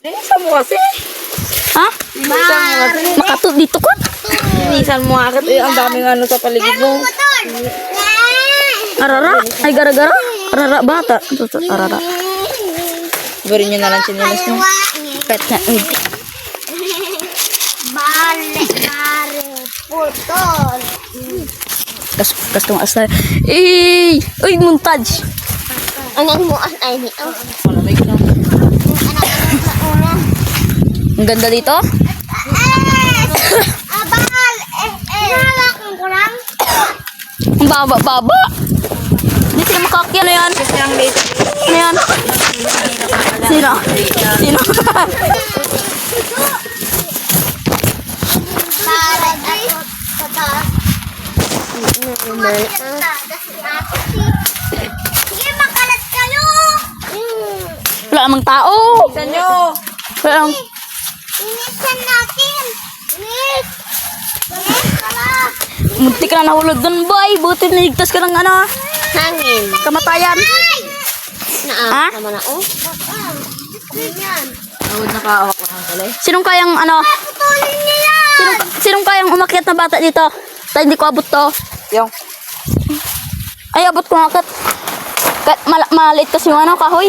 Linisan mo kasi. Ha? Linisan mo kasi. Makatut dito ko? Linisan mo agad. Eh, ang daming ano sa paligid mo. Arara? Ay, gara-gara? Arara bata. Arara. Bari nyo na lang sinilas mo. Pet na. Bale, bale, putol. Gas, gas tong asal. Eh! Uy, montage. Anong mo ang ay nito? Malamig na. Ang ganda dito. Eh! Abal! Halakan ko lang. Ang baba-baba. Hindi sila makakyan na yan. Ang late. Ano yan? Sino? Sino? Sige, makalat kayo! Wala namang tao. Wala namang... Inisan natin! Pala! Muntik ka na nahulog doon, boy. Buti niligtas ka ng ano, Hangin. kamatayan. Ha? Naam naman ako. Ganyan. Tawad na kaawak ko ng kalay. Sinong kayang ano? Putulin niya yan! Sinong, sinong kayang umakyat na bata dito? Tayo hindi ko abot to. Yung. Ay, abot ko nga kat. Kat, mal maliit kasi yung ano, kahoy.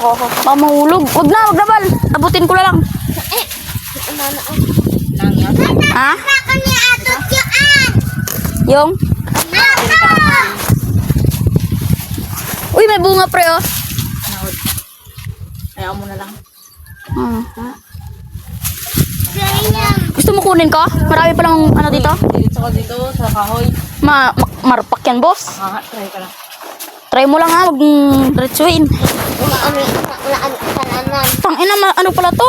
Oo. Baka mahulog. Wag na, wag na bal. Abutin ko na lang. Eh, ano. Ha? Yung? Uy, may bunga pre, oh. Ayaw mo na lang. Hmm. Ganyan. Gusto mo kunin ko? Marami pa lang ano dito. Dito ko dito sa kahoy. Ma, ma marpak yan, boss. Ah, try ka lang. Try mo lang ha, wag mong diretsuhin. Wala kami, wala kami kalanan. Tang ina, ano pala to?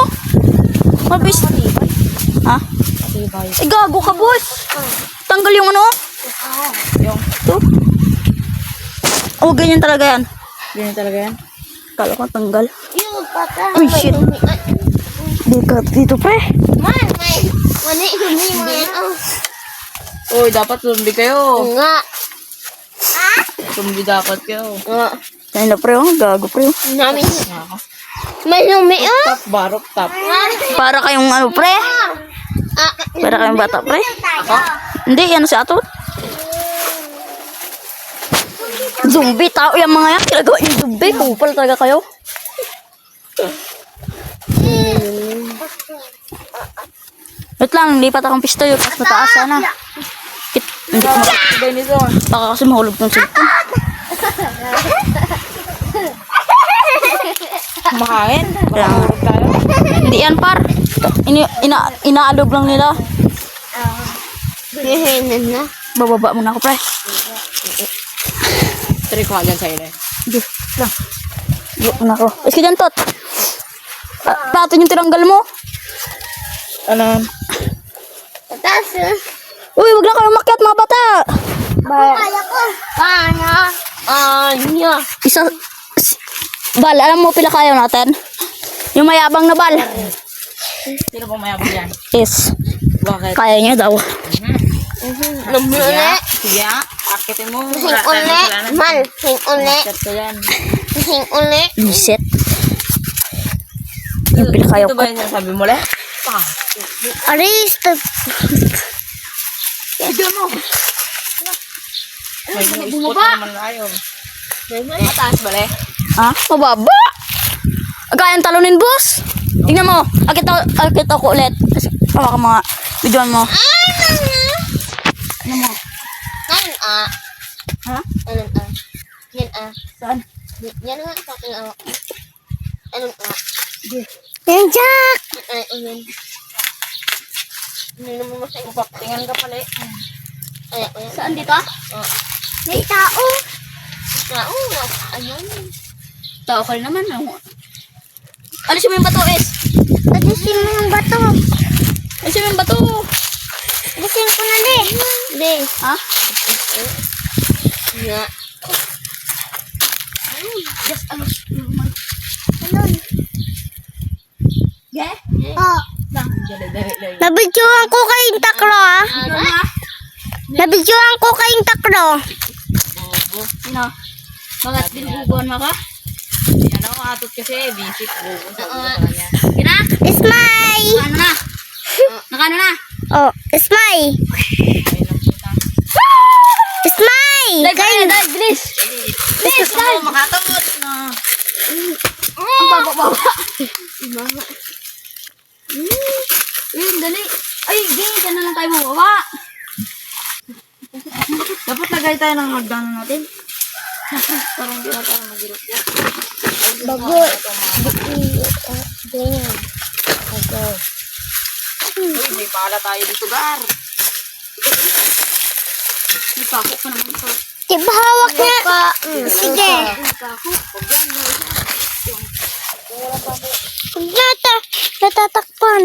Mabis. Ha? Eh, gago ka, boss. Tanggal yung ano. Yung. To. Oh, ganyan talaga yan. Ganyan talaga yan. Kala ko tanggal. Uy, shit. Di ka dito, pre. Man, may. Mani, humi mo yan. Oh. Uy, dapat tumbi kayo. Nga. Tumbi dapat kayo. Nga. Yan na, pre. Oh. Gago, pre. oh. Namin. Nako. May humi, oh. Top, barok, top. Para kayong ano, pre. Ah, Para kayong bata, pre. Hindi, yan si Atot. Zombie, tao yung mga yan. Ginagawa yung zombie. Kupal talaga kayo. Wait lang, lipat akong pisto yun. Mas mataas sana. Kit, hindi ko mak- Sabay nito. Baka kasi mahulog ng cellphone. Kumakain. Tayo. Hindi yan, par. Ini, ina, inaalog lang nila. Hihinan na. Bababa muna ako, pre. Try ko dyan sa'yo eh. Sige, lang. Bababa muna ako. Iski dyan, tot. Pa- Pato yung tinanggal mo. Ano? Tatas, eh. Uy, wag lang kayo makiat, mga bata. Kaya ko. Kaya. Anya. Isa, bal, alam mo pila kayo natin? Yung mayabang na bal. Sino pong mayabang yan? Is, Bakit? kaya niya daw. Lumi ulit. Sige. Akitin mo. Hing kasalanan. Man, hing ko yan. Hing ulit. Liset. Yung pila kayo Ito ba yung sabi mo le? Aris. Mo. May spot na naman tayo. Mataas ba le? Ha? Mababa. Kayang talunin, boss. Tingnan mo. Akit ako, akit ako ulit. Kasi, hawa ka mga videoan mo. Ay, nana. Ano mo? Nan, ah. Ha? Ano, ah. Yan, ah. Saan? Yan nga, sa akin, ah. Ano, ah. Yan, Jack. Ay, ayun. Ano naman mo sa iyo? Tingnan ka pala eh. Ay, ayun. Saan dito? May tao. Tao, ayun. Tao ka rin naman. Ano? Alisin mo yung bato, Es. Alisin mo yung bato. Alisin mo yung bato. Alisin ko na, de. De. Ha? Nga. Just alis. Ano? Yeah? Oh. Dali-dali lang. Nabidyoan ko kayong taklo, ah. Ano? Nabidyoan ko kayong taklo. Sino? Bakit binububuan mo ka? Ano, atot kasi. Visit. Bubo sa ulo sa kanya. Kina? Paano na? Oh, smile. Smile. Dahil, dahil, dahil, bilis. Bilis, dahil. Makatamot na. Ang baba-baba. Yun, dali. Ay, gay, dyan na lang tayo bumaba. Dapat lagay tayo ng hagdanan natin. Parang hindi na tayo magirap yan. Bago. Ganyan. Bago. Uy, may pala tayo dito, Gar. May pako pa naman ito. Diba hawak niya? Sige. Huwag nata. Natatakpan.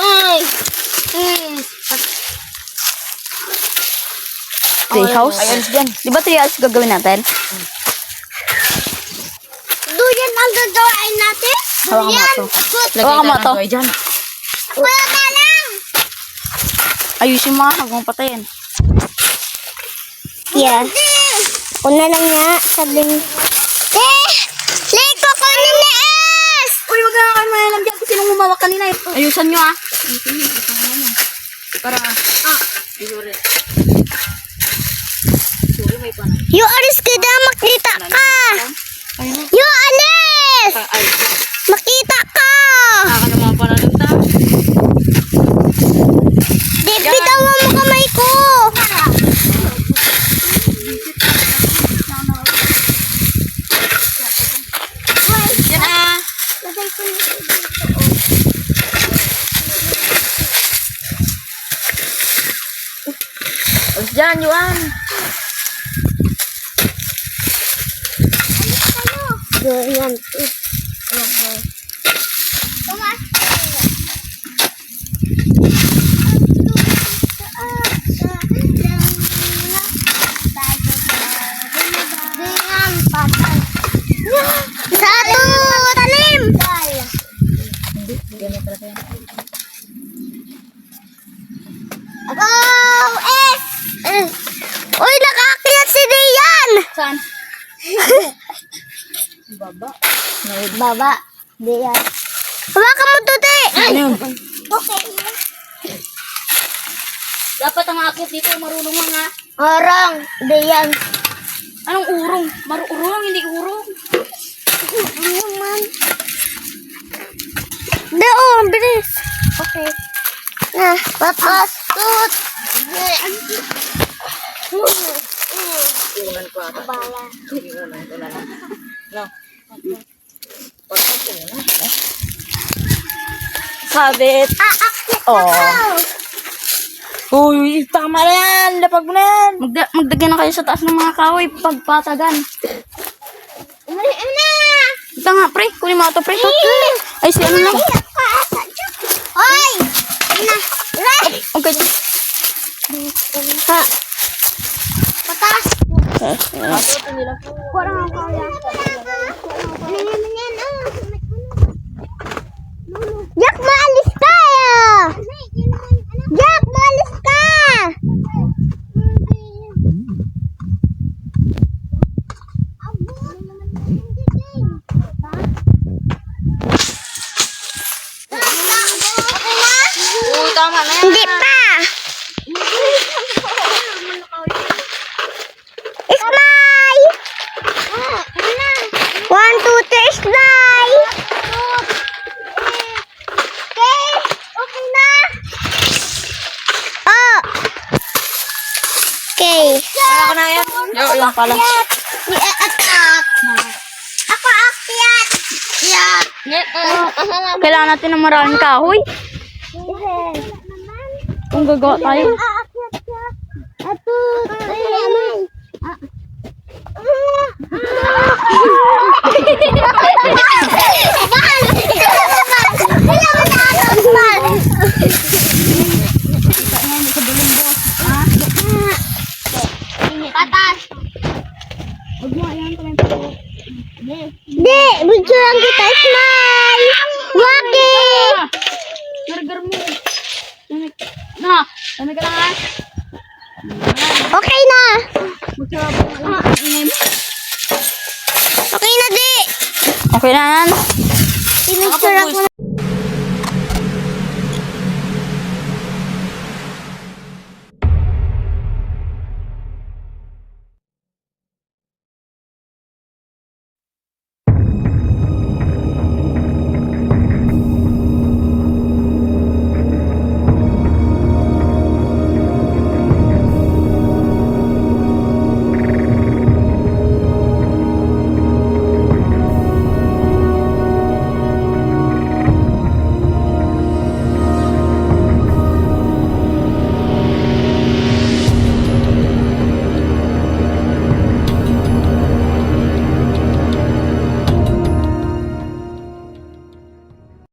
Ay. Mm. Treehouse? Ayan, dyan. Di ba treehouse gagawin natin? Duyan ang gagawin natin? Hawakan mo Duyan. to. Hawakan mo to. dyan. Kuya Talang. Ayusin mo, huwag mong patayin. Yeah. Ako na lang nga. Sabing. Eh! Leko ko ni Nees! Uy, wag na kayo mayalam dyan kung sinong humawak kanina. eh. Ayusan nyo ah. Para, ah, Yo, alis ka na. Makita ka. Yo, alis! Ay. Makita ka. Naka naman pala ng ta. Di, bitawan mo kamay ko. Yan ah. Alis dyan, Yuan. Ganyan. Sa ato talim. Oh, eh. Uy, nakaakyat si Dian. Saan? Baba. Baba. Diyan. Hawakan mo, Tuti. Ano yun? Okay. Dapat ang akit dito marunong mga... Orang. Diyan. Anong urong? Marurong, hindi urong. Ano man? Doon, bilis. Okay. Na, papas. Tut. Iunan ko ata. Bala. Iunan ko na lang. No. Parang ito na. Sabit. Aakyat Oh. ako. Uy, tama na yan. Lapag mo na yan. Magda magdagyan na kayo sa taas ng mga kahoy pagpatagan. Umali na. Ika nga, pre. Kunin mo ito, pre. Ay, si ano lang. Ray! Okay. Ha. Patas. Matuto nila po. Kurang ang kaya. Ganyan na yan, ah. Jack, maalis ka! Jack, maalis ka! Oo, tama na yan. Hindi pa! Smile! One, two, three, smile! Okay, okay na? Oh! Okay. Ko na yan. Yo, yung pala. I-attack. Ako akyat. Yeah. Kailangan natin ng maraming kahoy. Kung gagawa tayo. Aakyat siya. Ato. Ay, Patas. Di, bigyan kita smile. Wagi. Gargar mo. Lamig. Na, lamig ka lang ha. Okay na. Mo. Ingay mo. Okay na yan. Pinicture ako